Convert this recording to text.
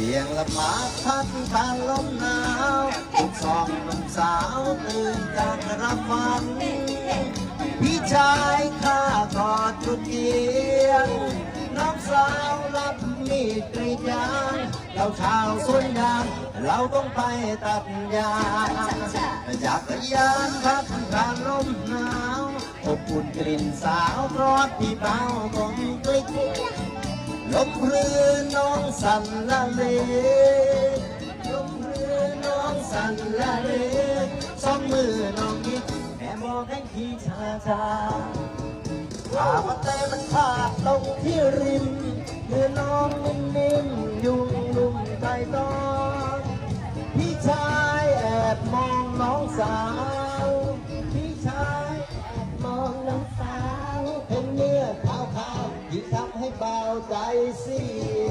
สียงละหมาดพัดผ่านลมหนาวทุกสองหนุ่มสาวตื่นจากรับฟังพี่ชายข้ากอดจุดเกียงน้องสาวรับมีดกรีดยางเราชาวสวนยางเราต้องไปตัดยางจากรยานพัดผ่านลมหนาวอบอุ่นกลิ่นสาวรอดที่เบาของ ลิ่นลมพลือน้องสันละเลลมพลือน้องสันละเลสองมือน้องยิ้มแม่บอกให้พี่ชาชาขามาแต่มันขาดตรงที่ริมมือน้องนิ่มๆยุ่งลุ่มใจตอนพี่ชายแอบมองน้องสาว ที่ทำให้เบาใจเสีย